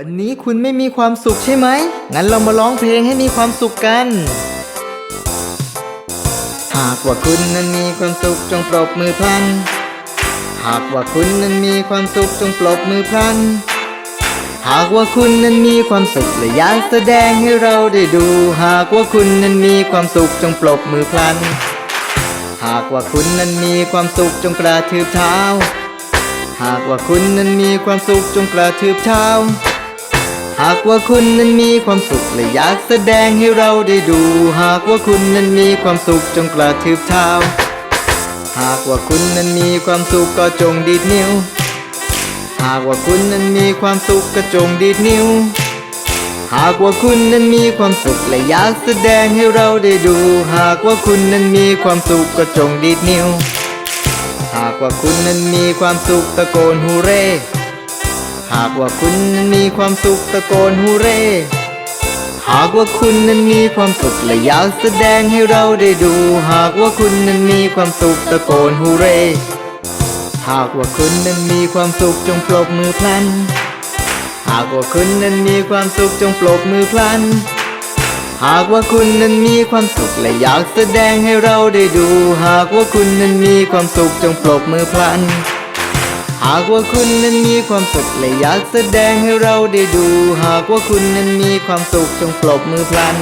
วันนี้คุณไม่มีความสุขใช่ไหม งั้นเรามาร้องเพลงให้มีความสุขกัน หากว่าคุณนั้นมีความสุขจงปรบมือพลัน หากว่าคุณนั้นมีความสุขจงปรบมือพลัน หากว่าคุณนั้นมีความสุขและอยากแสดงให้เราได้ดู หากว่าคุณนั้นมีความสุขจงปรบมือพลัน หากว่าคุณนั้นมีความสุขจงกระทืบเท้าหากว่าคุณนั้นมีความสุขจงกระทืบเท้า หากว่าคุณนั้นมีความสุขและอยากแสดงให้เราได้ดู หากว่าคุณนั้นมีความสุขจงกระทืบเท้า หากว่าคุณนั้นมีความสุขก็จงดีดนิ้ว หากว่าคุณนั้นมีความสุขก็จงดีดนิ้ว หากว่าคุณนั้นมีความสุขและอยากแสดงให้เราได้ดู หากว่าคุณนั้นมีความสุขก็จงดีดนิ้ว หากว่าคุณนั้นมีความสุขตะโกนฮูเร่ากว่าคุณนั้นมีความสุขตะโกนฮูเร่หากว่าคุณนั้นมีความสุขและอยากแสดงให้เราได้ดู หากว่าคุณนั้นมีความสุขตะโกนฮูเร่หากว่าคุณนั้นมีความสุขจงปรบมือพลัน หากว่าคุณนั้นมีความสุขจงปรบมือพลัน หากว่าคุณนั้นมีความสุขและอยากแสดงให้เราได้ดู หากว่าคุณนั้นมีความสุขจงปรบมือพลันากว่าคุณนั้นมีความสุขและอยากแสดงให้เราได้ดู หากว่าคุณนั้นมีความสุขจงปรบมือพลัน